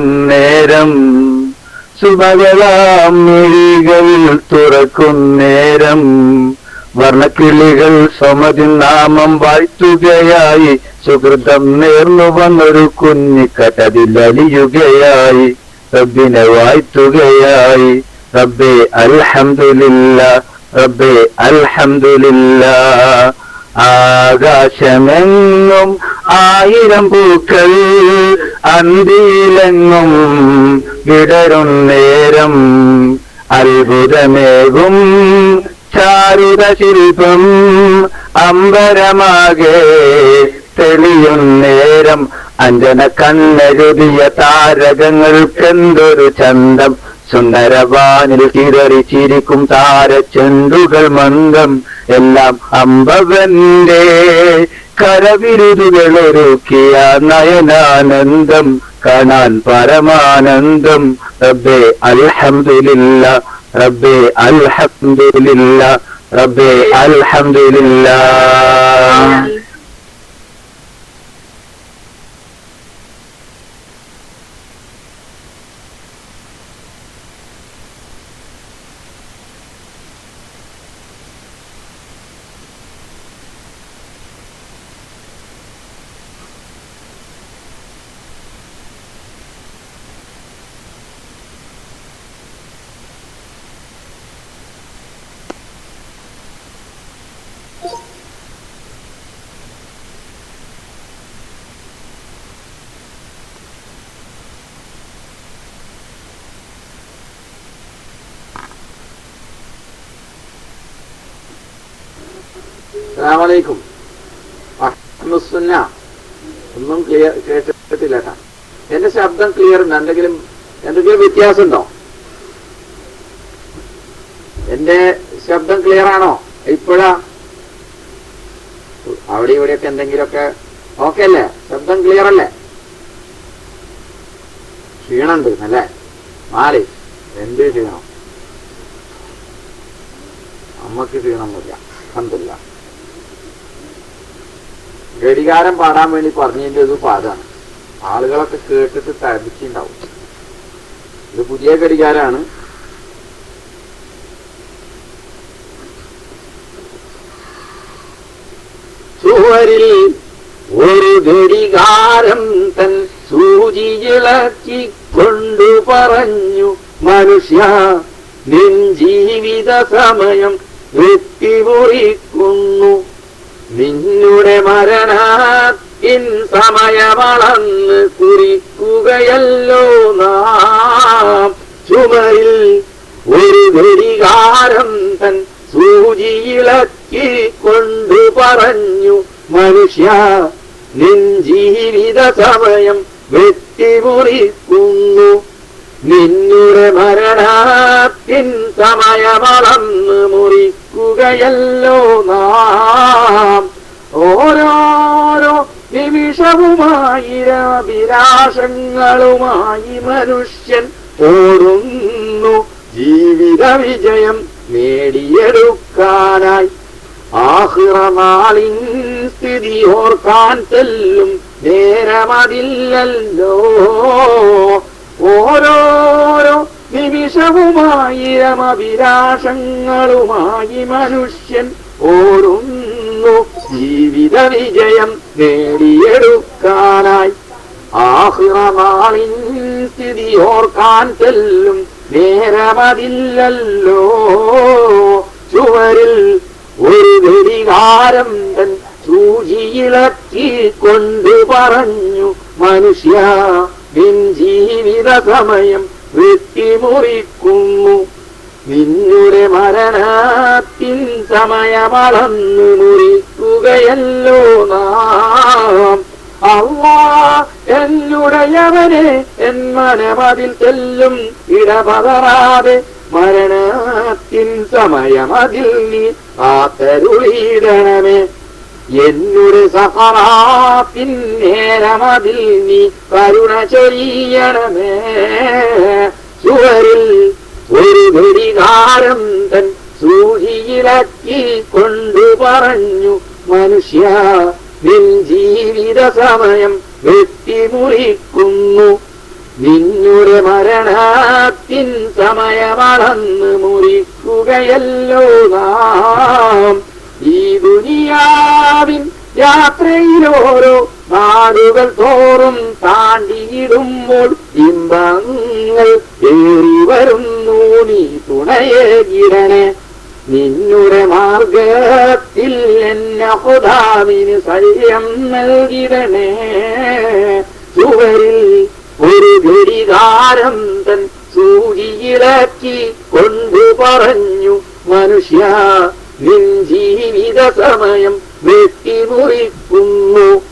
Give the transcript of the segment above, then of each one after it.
വിടരും നേരം. സുഭകളാം മിഴികൾ തുറക്കും നേരം. വർണക്കിളികൾ സമതി നാമം വാഴ്ത്തുകയായി. സുഹൃതം നേർന്നു വന്നൊരു കുഞ്ഞിക്കട്ടതിലലിയുകയായി റബ്ബിനെ വാഴ്ത്തുകയായി. റബ്ബെ അൽഹമില്ല റബ്ബെ അൽഹമില്ല ആകാശമെങ്ങും ആയിരം പൂക്കൾ അന്തിയിലെങ്ങും വിടരും നേരം. അത്ഭുതമേകും ചാരുത ശില്പം അമ്പരമാകെ തെളിയും നേരം. അഞ്ജന കണ്ണെഴുതിയ താരകങ്ങൾക്കെന്തൊരു ചന്തം. സുന്ദരവാനിൽ ചിതറിച്ചിരിക്കും താരച്ചെണ്ടുകൾ മന്ദം. എല്ലാം അമ്പവന്റെ കരവിരുതുകളൊരുക്കിയ നയനാനന്ദം കാണാൻ പരമാനന്ദം. റബ്ബേ അൽഹംദുലില്ല റബ്ബേ അൽഹംദുലില്ല റബ്ബേ അൽഹംദുലില്ല. അസ്സലാമലൈക്കും. അഹ്മുസുന്ന ഒന്നും ക്ലിയർ കേട്ടിട്ടില്ല കേട്ടാ. എന്റെ ശബ്ദം ക്ലിയർ ഉണ്ട്. എന്തെങ്കിലും എന്തെങ്കിലും വ്യത്യാസമുണ്ടോ? എന്റെ ശബ്ദം ക്ലിയർ ആണോ? ഇപ്പോഴാ? അവിടെ ഇവിടെയൊക്കെ എന്തെങ്കിലുമൊക്കെ ഓക്കെ അല്ലേ? ശബ്ദം ക്ലിയർ അല്ലേ? ക്ഷീണുണ്ട് അല്ലേ? മാറി. എന്ത് ക്ഷീണം? അമ്മയ്ക്ക് ക്ഷീണമൊന്നുമില്ല അഹമ്മദില്ല ഘടികാരം പാടാൻ വേണ്ടി പറഞ്ഞതിന്റെ ഒരു പാടാണ്. ആളുകളൊക്കെ കേട്ടിട്ട് തടിച്ചുണ്ടാവും. ഇത് പുതിയ ഘടികാരാണ്. ചുവരിൽ ഒരു ഘടികാരം തൻ സൂചിയിളക്കി കൊണ്ടു പറഞ്ഞു മനുഷ്യ നിൻ ജീവിത സമയം വെട്ടിമുറിക്കുന്നു. നിന്നുടെ മരണത്തിൻ സമയമളന്ന് കുറിക്കുകയല്ലോ നാം. ചുമരിൽ ഒരു ഘടികാരം തൻ സൂചിയിളക്കി കൊണ്ടു പറഞ്ഞു മനുഷ്യ നിൻ ജീവിത സമയം വെട്ടിമുറിക്കുന്നു. നിന്നുടെ മരണത്തിൻ സമയമളന്ന് മുറിക്കുകയല്ലോ നാം. ഓരോരോ നിമിഷവുമായിരവിലാസങ്ങളുമായി മനുഷ്യൻ ഓടുന്നു. ജീവിത വിജയം നേടിയെടുക്കാനായി ആഹ്റനാളിൻ സ്ഥിതി ഓർക്കാൻ ചെല്ലും നേരമതില്ലല്ലോ. ഓരോരോ നിമിഷവുമായിരം അഭിലാഷങ്ങളുമായി മനുഷ്യൻ ഓരുന്നു ജീവിത വിജയം നേടിയെടുക്കാനായി ആഹ്റനാളിൻ സ്ഥിതി ഓർക്കാൻ ചെല്ലും. നേരമതില്ലല്ലോ. ചുവരിൽ ഒരു ഘടികാരം തൻ സൂചിയിളക്കി കൊണ്ടു പറഞ്ഞു മനുഷ്യ ജീവിത സമയം വെട്ടിമുറിക്കുന്നു. നിന്നുടെ മരണത്തിൻ സമയമളന്നു മുറിക്കുകയല്ലോ നാം. അള്ളാ എന്നുടയവനെ എൻ മനമതിൽ ചെല്ലും. ഇടപതറാതെ മരണത്തിൻ സമയമതിൽ നീ കാത്തരുളിയിടണമേ എന്നുടെ സഹറാത്തിൻ നേരമതിൽ നീ കരുണ ചൊരിയണമേ. ചുവരിൽ ഒരു ഘടികാരം തൻ സൂഹിയിലക്കി കൊണ്ടു പറഞ്ഞു. മനുഷ്യ നിൻ ജീവിത സമയം വെട്ടിമുറിക്കുന്നു. നിന്നുടെ മരണത്തിൻ സമയമളന്ന് മുറിക്കുകയല്ലോ നാം. ഈ ദുനിയാവിൻ യാത്രയിലോരോ നാടുകൾ തോറും താണ്ടിയിടുമ്പോൾ ഇമ്പങ്ങൾ ഏറി വരുന്നു. നീ തുണയേകിടണേ നിന്നുടെ മാർഗത്തിൽ എന്നെ ഹുദാവിന് സൈര്യം നൽകിടണേ. ചുവരിൽ ഒരു ഘടികാരം തൻ സൂചിയിളക്കി കൊണ്ടു പറഞ്ഞു. മനുഷ്യ ജീവിത സമയം വെട്ടിമുറിക്കുന്നു.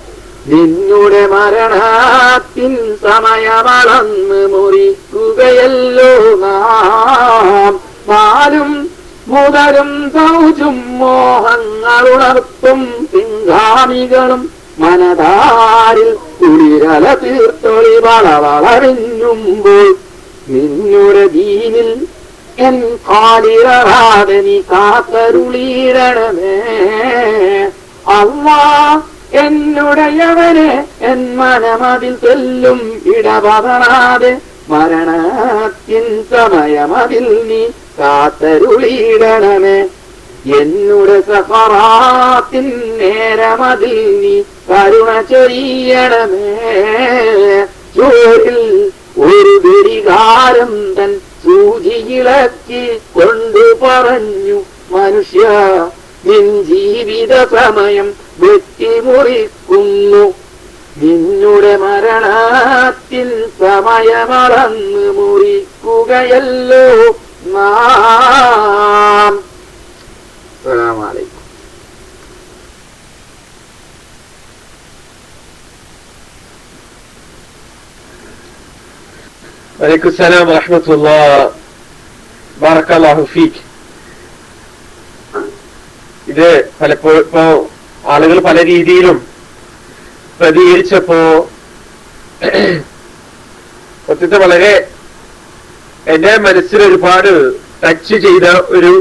നിന്നുടെ മരണത്തിൻ സമയമളന്ന് മുറിക്കുകയല്ലോ നാം. നാലും മുതലും സൗജും മോഹങ്ങളുണർത്തും പിൻഗാമികളും മനതാരിൽ കുളിരല തീർത്തൊളി വളവളറിഞ്ഞുമ്പോൾ നിന്നുടെ ദീനിൽ എൻ കാലിറാതെ നീ കാത്തരുളീരണമേ. അള്ളാ എന്നുടയവനെ എൻ മനമതിൽ തെല്ലും ഇടപതണാതെ മരണത്തിൻ സമയമതിൽ നീ കാത്തരുളീടണമേ എന്നുടെ സഫറാത്തിൻ നേരമതിൽ നീ കരുണ ചൊരിയണമേ. ചോരിൽ ഒരു ദുരികാരം തൻ സൂചിയിളക്കി കൊണ്ടു പറഞ്ഞു മനുഷ്യ നിൻ ജീവിത സമയം വെട്ടിമുറിക്കുന്നു. നിന്നുടെ മരണത്തിൽ സമയമറന്ന് മുറിക്കുകയല്ലോ നാം. അസ്സലാമലൈക്കും വലൈക്കും സലാം വറഹമത്തുള്ള ബാറക്കാഹു ഫീക്ക് ഇത് പലപ്പോഴും ഇപ്പോ ആളുകൾ പല രീതിയിലും പ്രതികരിച്ചപ്പോ സത്യത്തെ വളരെ എന്റെ മനസ്സിൽ ഒരുപാട് ടച്ച് ചെയ്ത ഒരു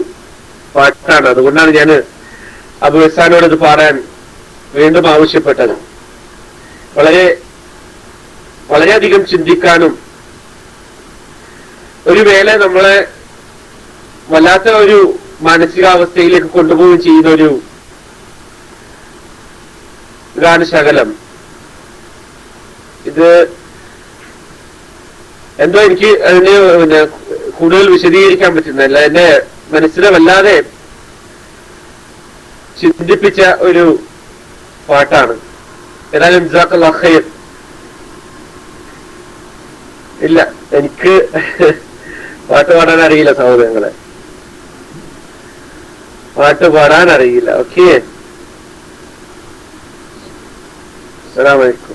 പാട്ടാണ്. അതുകൊണ്ടാണ് ഞാൻ അബുഹസാനോട് ഇത് പാടാൻ വീണ്ടും ആവശ്യപ്പെട്ടത്. വളരെ വളരെയധികം ചിന്തിക്കാനും ഒരു വേല നമ്മളെ വല്ലാത്ത ഒരു മാനസികാവസ്ഥയിലേക്ക് കൊണ്ടുപോവുകയും ചെയ്യുന്ന ഒരു ശകലം. ഇത് എന്തോ എനിക്ക് അതിന് പിന്നെ കൂടുതൽ വിശദീകരിക്കാൻ പറ്റുന്നില്ല. എന്റെ മനസ്സിനെ വല്ലാതെ ചിന്തിപ്പിച്ച ഒരു പാട്ടാണ്. ഏതായാലും ജാക്കൽ അഖൈർ ഇല്ല എനിക്ക് പാട്ട് പാടാൻ അറിയില്ല സഹോദരങ്ങളെ. പാട്ട് പാടാൻ അറിയില്ല. ഓക്കെ അസ്സലാമലൈക്കും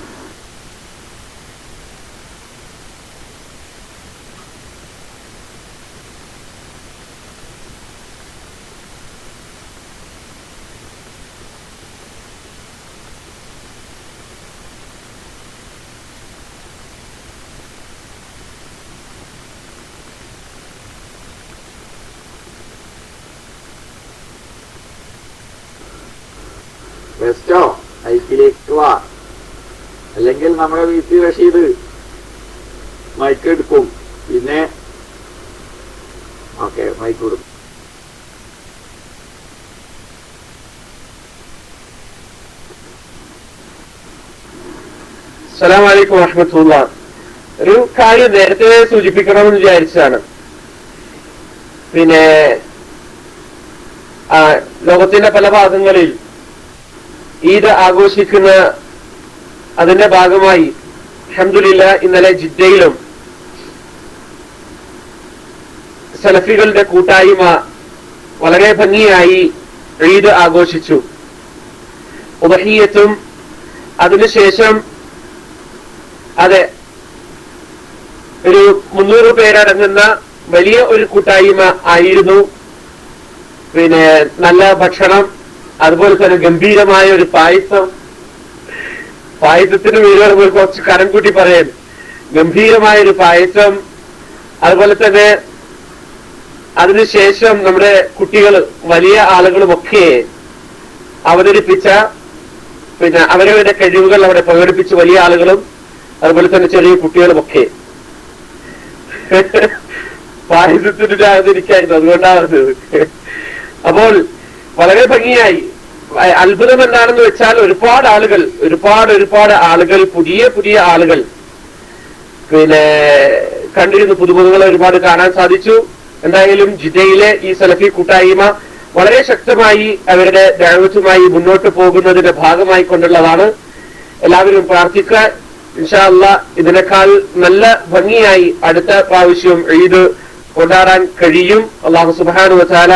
ബെസ്റ്റോ മൈക്കിലേക്ക് വാ അല്ലെങ്കിൽ നമ്മുടെ വി സി റഷീദ് മൈക്ക് എടുക്കും. പിന്നെ ഓക്കെ മൈക്ക് കൊടുക്കും. അസ്സലാം വലൈക്കും വറഹമത്തുള്ള. ഒരു കാര്യം നേരത്തെ സൂചിപ്പിക്കണമെന്ന് വിചാരിച്ചതാണ്. പിന്നെ ലോകത്തിന്റെ പല ഭാഗങ്ങളിൽ ഈദ് ആഘോഷിക്കുന്ന അതിന്റെ ഭാഗമായി അഹമ്മദില്ല ഇന്നലെ ജിദ്ദയിലും സലഫികളുടെ കൂട്ടായ്മ വളരെ ഭംഗിയായി ഈദ് ആഘോഷിച്ചു. ഉപഹീയത്തും അതിനുശേഷം അതെ ഒരു മുന്നൂറ് പേരടങ്ങുന്ന വലിയ ഒരു കൂട്ടായ്മ ആയിരുന്നു. പിന്നെ നല്ല ഭക്ഷണം അതുപോലെ തന്നെ ഗംഭീരമായ ഒരു പായസം പായസത്തിന് പറയുമ്പോൾ കുറച്ച് കരം കൂട്ടി പറയും. ഗംഭീരമായ ഒരു പായസം. അതുപോലെ തന്നെ അതിനുശേഷം നമ്മുടെ കുട്ടികൾ വലിയ ആളുകളുമൊക്കെ അവതരിപ്പിച്ച പിന്നെ അവരവരുടെ കഴിവുകൾ അവിടെ പ്രകടിപ്പിച്ച വലിയ ആളുകളും അതുപോലെ തന്നെ ചെറിയ കുട്ടികളുമൊക്കെ. പായസത്തിന് ആദരിക്കായിരുന്നു അതുകൊണ്ടാണ് അപ്പോൾ വളരെ ഭംഗിയായി. അത്ഭുതം എന്താണെന്ന് വെച്ചാൽ ഒരുപാട് ആളുകൾ ഒരുപാട് ഒരുപാട് ആളുകൾ പുതിയ പുതിയ ആളുകൾ. പിന്നെ കണ്ടിരുന്നു പുതുമുഖങ്ങളെ ഒരുപാട് കാണാൻ സാധിച്ചു. എന്തായാലും ജിദ്ദയിലെ ഈ സലഫി കൂട്ടായ്മ വളരെ ശക്തമായി അവരുടെ ദൈവത്തുമായി മുന്നോട്ട് പോകുന്നതിന്റെ ഭാഗമായി കൊണ്ടുള്ളതാണ്. എല്ലാവരും പ്രാർത്ഥിക്കുക. ഇൻഷാല്ല ഇതിനേക്കാൾ നല്ല ഭംഗിയായി അടുത്ത പ്രാവശ്യം ഈദ് കൊണ്ടാടാൻ കഴിയും. അള്ളാഹു സുബാനു വച്ചാല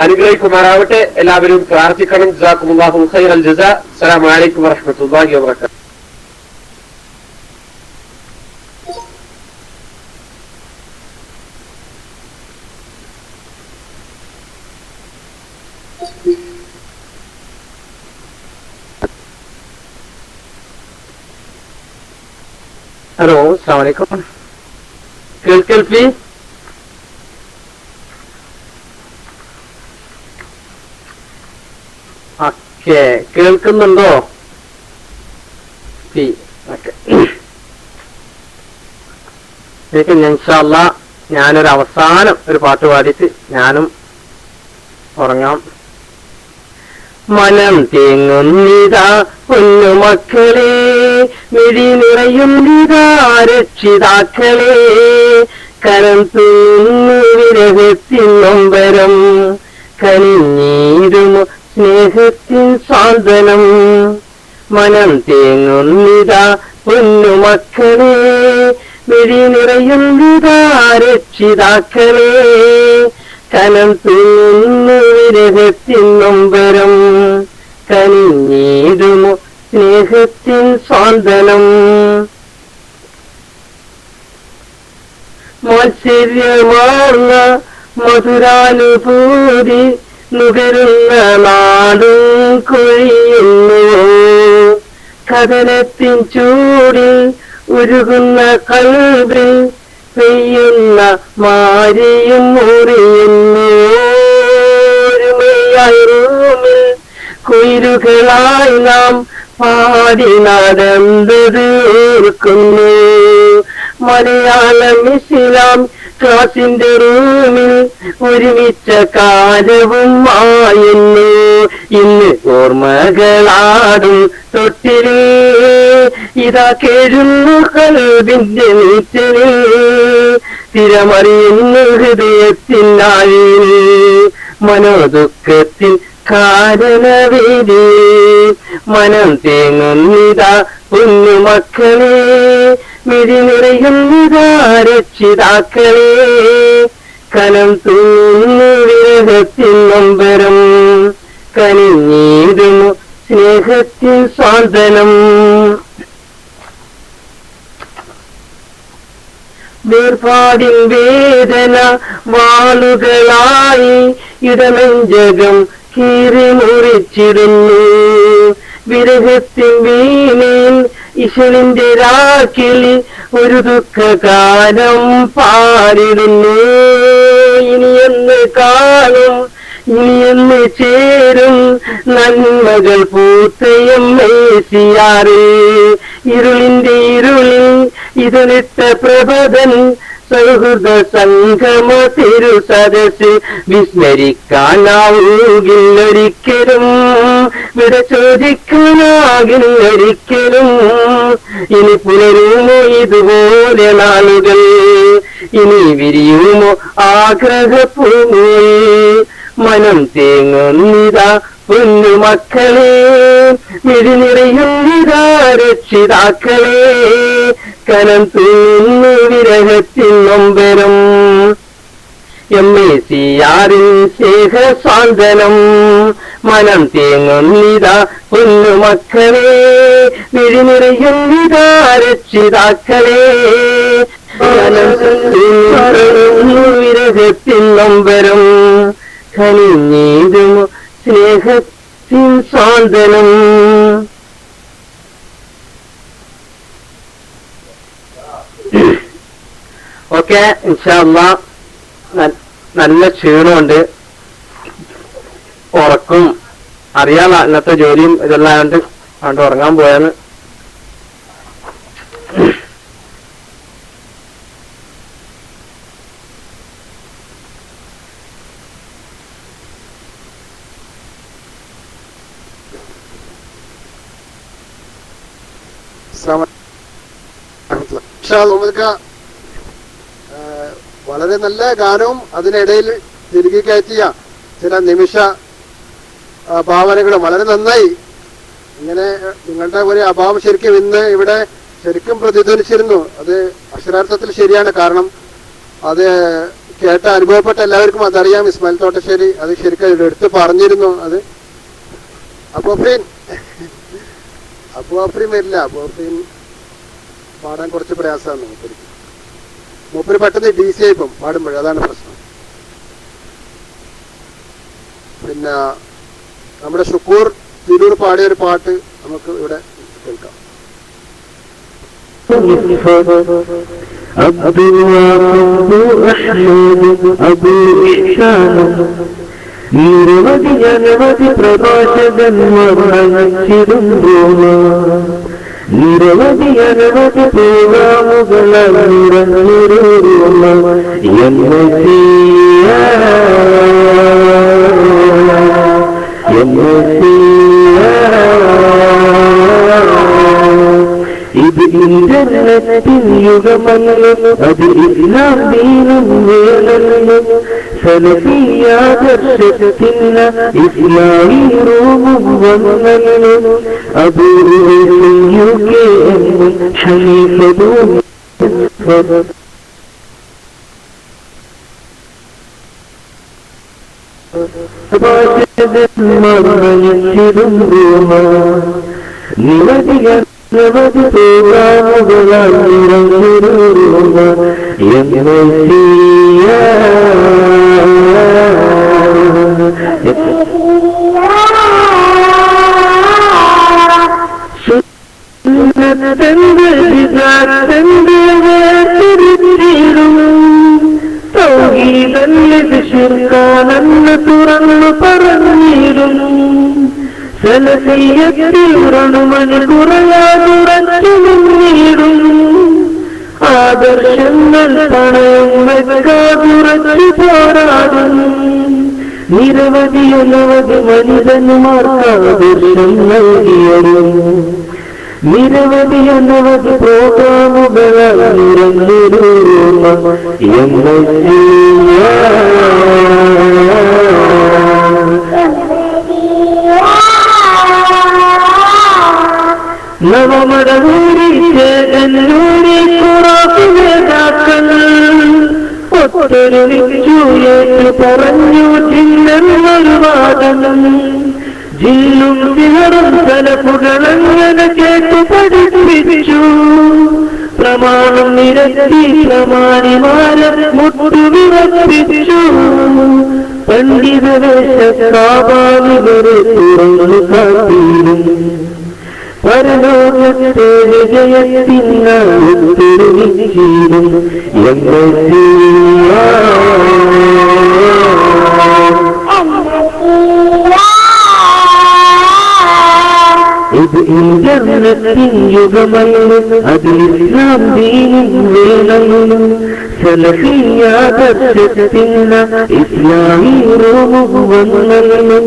അനുഗ്രഹിക്കുമാറാവട്ടെ എല്ലാവരും പ്രാർത്ഥിക്കണം ജസാക്കുമുല്ലാഹു ഖൈർ അൽ ജസ അസ്സലാമു അലൈക്കും വറഹ്മത്തുള്ളാഹി വബറകാതുഹു ഹലോ അസ്സാം വലൈക്കും കേൾക്കൽ പി ഓക്കെ കേൾക്കുന്നുണ്ടോ? ഇൻഷാല്ല ഞാനൊരു അവസാനം ഒരു പാട്ട് പാടിയിട്ട് ഞാനും ഉറങ്ങാം. മനം തേങ്ങുന്നിതാ പൊന്നുമക്കളെ മിഴി നിറയുന്നിതാ രക്ഷിതാക്കളെ. കരം തൂന്നു വിരഹത്തിൻ നൊമ്പരം. കനിഞ്ഞീരും സ്നേഹത്തിൻ സാന്ത്വനം മനം തേങ്ങുന്നിതാ പൊന്നുമക്കളെ മിഴി നിറയുന്നിതാ രക്ഷിതാക്കളെ. കനം തൂന്നു വിരഹത്തിൻ നൊമ്പരം. കനിഞ്ഞേതുമോ സ്നേഹത്തിൻ സ്വാന്തനം മത്സര്യമാർന്ന മധുരാനുഭൂതി നുകരുന്ന നാടും കൊഴിയുന്നു കഥനത്തിൻ ചൂടിൽ ഉരുകുന്ന കൽവിൽ പെയ്യുന്ന മാരിയും മുറിയുന്നു. റൂമിൽ കുയിലുകളായി നാം പാടി നടന്നത് ഓർക്കുന്നു. മലയാളം ഇസ്ലാം ക്ലാസിന്റെ റൂമിൽ ഒരുമിച്ച കാലവും ആയുന്നു ഇന്ന് ഓർമ്മകളാടും തൊട്ടിലേ. ഇതാ കേഴുന്നു കൽവിന്റെ നീറ്റലേ. തിരമറിയുന്നു ഹൃദയത്തിനായി മനോദുഃഖത്തിൽ കാരണവേദി മനം തേങ്ങുന്നിതാ കുഞ്ഞുമക്കളെ മിഴി നിറയുന്നിതാ രക്ഷിതാക്കളെ കനം തൂന്നു വിരഹത്തിൻ നമ്പരം. കനിഞ്ഞീടുന്നു സ്നേഹത്തിൻ സ്വാന്തനം. വേർപാടിൻ വേദന വാളുകളായി ഇടമഞ്ചകം കീറി മുറിച്ചിടുന്നു. വിരഹത്തിൻ വീണയിൽ ഇശലിന്റെ രാക്കിളി ഒരു ദുഃഖകാലം പാരിടുന്നു ഇനിയെന്ന് കാണും ഇനിയെന്ന് ചേരും. നന്മകൾ പൂത്തയം മേശിയാറേ. ഇരുളിന്റെ ഇരുളിൽ ഇതിലിട്ട പ്രഭതൻ സൗഹൃദ സംഗമ തിരു സദസ് വിസ്മരിക്കാനാവുകില്ലൊരിക്കലും. വിട ചോദിക്കാനാകില്ലൊരിക്കലും. ഇനി പുലരുമോ ഇതുപോലെ നാളുകൾ? ഇനി വിരിയുമോ ആഗ്രഹഭൂമിയിൽ മനം തേങ്ങുന്നിതാ കുഞ്ഞുമക്കളെ മിഴിനിറയുന്നിതാ രക്ഷിതാക്കളെ. കനം തൂന്നു വിരഹത്തിൻ നൊമ്പരം. എം എ സി ആറിൻ സ്നേഹസാന്ത്വനം മനം തേങ്ങുന്നിതാ കുഞ്ഞുമക്കളെ വിഴിനിറയുന്നിതാ രക്ഷിതാക്കളെ. വിരഹത്തിൻ നൊമ്പരം. കനിഞ്ഞീതും സ്നേഹത്തിൻ സാന്ത്വനം ഓക്കെ ഇൻഷാല്ല നല്ല ക്ഷീണമുണ്ട്. ഉറക്കും. അറിയാം ഇന്നത്തെ ജോലിയും ഇതെല്ലാം ഉണ്ട് അതുകൊണ്ട് ഉറങ്ങാൻ പോയാണ് ശ്രമ ഷാ നമുക്ക് വളരെ നല്ല ഗാനവും അതിനിടയിൽ തിരികെ കയറ്റിയ ചില നിമിഷ ഭാവനകളും വളരെ നന്നായി. ഇങ്ങനെ നിങ്ങളുടെ ഒരു അഭാവം ശരിക്കും ഇന്ന് ഇവിടെ ശരിക്കും പ്രതിധ്വനിച്ചിരുന്നു. അത് അക്ഷരാർത്ഥത്തിൽ ശരിയാണ്. കാരണം അത് കേട്ട അനുഭവപ്പെട്ട എല്ലാവർക്കും അതറിയാം. ഇസ്മായിൽ തോട്ടശ്ശേരി അത് ശരിക്കും എടുത്ത് പറഞ്ഞിരുന്നു അത്. അപ്പോഫ്രീൻ അപ്പോഫ്രീൻ വരില്ല. അപ്പോഫ്രീൻ പാടാൻ കുറച്ച് പ്രയാസമാണ് മൂപ്പർക്ക് മൂപ്പര് പെട്ടെന്ന് ഡി സി ആയിപ്പം പാടുമ്പോഴേ അതാണ് പ്രശ്നം പിന്നെ നമ്മുടെ ഷുക്കൂർ തിരൂർ പാടിയ ഒരു പാട്ട് നമുക്ക് ഇവിടെ കേൾക്കാം عبد الواقف أحمد أبو إحسان നിരവധി അനവധി പ്രഭാഷകന്മാർ അയച്ചിടും റോമ നിരവധി അനവധി പ്രോഗ്രാമുകളാൽ നിറഞ്ഞൊരു റോമ എന്ന് ഇത് ഇന്റർനെറ്റിൻ യുഗമല്ലോ അത് ഇസ്ലാം ദീനും വേണമല്ലോ സലഫിയാദർശത്തിന് ഇസ്ലാമി റൂമും വന്നല്ലോ അബൂറും യു കെ എന്നും ഹനീഫതും മറഞ്ഞിടും റൂമ നിരവധി നിരവധി പ്രോഗ്രാമുകളാൽ നിറഞ്ഞൊരു റൂമ എന്ന് ിർക്കാനെന്ന് തുറന്നു പറഞ്ഞിരുന്നു സലസീയത്തിൽ ഉറണുമണി കുറയാതുറച്ചു നിന്നിടുന്നു ആദർശങ്ങൾ പണയം വെക്കാതുറച്ചു പോരാടുന്നു. നിരവധി അനവധി മനിതന്മാർക്ക് ആദർശം നൽകിയിരുന്നു നിരവധി അനവധി പ്രോഗ്രാമുകളാൽ നവമടൂരി എന്ന നവമടവൂരി ചേതന്നൂരി കുറവ് നേതാക്കൾ ഒത്തൊരുമിച്ചു എന്ന് പറഞ്ഞു ജിന്നൊരു വാദനം ജില്ലും സിഹറും തലപ്പുകളങ്ങനെ കേട്ടു പഠിപ്പിച്ചു. പ്രമാണം നിരത്തി പ്രമാണിമാരെ മുട്ടുവിറപ്പിച്ചു പണ്ഡിത വേഷ സ്വാഭാവികരെ തുറന്നു കാത്തിരും പരലോകത്തെ വിജയത്തിനും എന്ന ഇത് ഇന്റർനെറ്റിൻ യുഗമല്ലോ അതിൽ നാം ദീനും വേണമല്ലോ സലഫിയാദർശത്തിന് ഇസ്ലാമി റൂമും വന്നല്ലോ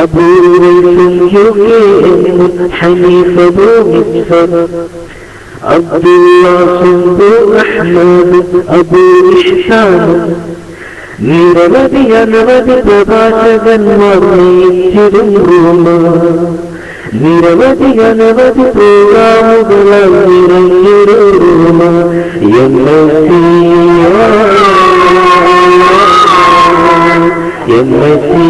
അബൂവൈസും യുഗേ എന്നും ഹനീഫവും അബ്ദുല്ലാസും അഹ്മദ് അബൂ ഇഹ്സാനും നിരവധി അനവധി പ്രഭാഷകന്മാർ നയിച്ചിരും റൂമ നിരവധി അനവധി പ്രോഗ്രാമുകളാൽ നിറഞ്ഞൊരു റൂമ എന്ന എന്ന മാഷാ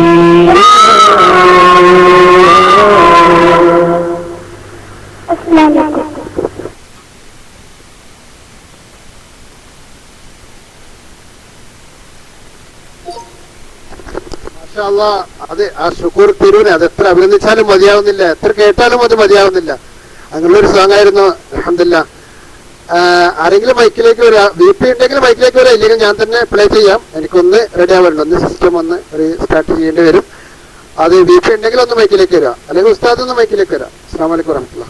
അല്ലാ, അത് ആ ഷുക്കൂർ തിരൂര് അത് എത്ര അഭിനന്ദിച്ചാലും മതിയാവുന്നില്ല. എത്ര കേട്ടാലും അത് മതിയാവുന്നില്ല. അങ്ങനെയുള്ള ഒരു സോങ് ആയിരുന്നു അഹമ്മദില്ല ആരെങ്കിലും മൈക്കിലേക്ക് വരാ വി പി ഉണ്ടെങ്കിൽ മൈക്കിലേക്ക് വരാം ഇല്ലെങ്കിൽ ഞാൻ തന്നെ പ്ലേ ചെയ്യാം. എനിക്കൊന്ന് റെഡി ആവാറുണ്ട് ഒന്ന് സിസ്റ്റം ഒന്ന് സ്റ്റാർട്ട് ചെയ്യേണ്ടി വരും. അത് വി പി ഉണ്ടെങ്കിൽ ഒന്ന് മൈക്കിലേക്ക് വരാം. അല്ലെങ്കിൽ ഉസ്താദ് ഒന്ന് മൈക്കിലേക്ക് വരാം. അസ്സാം വലൈക്കും വരഹമുല്ല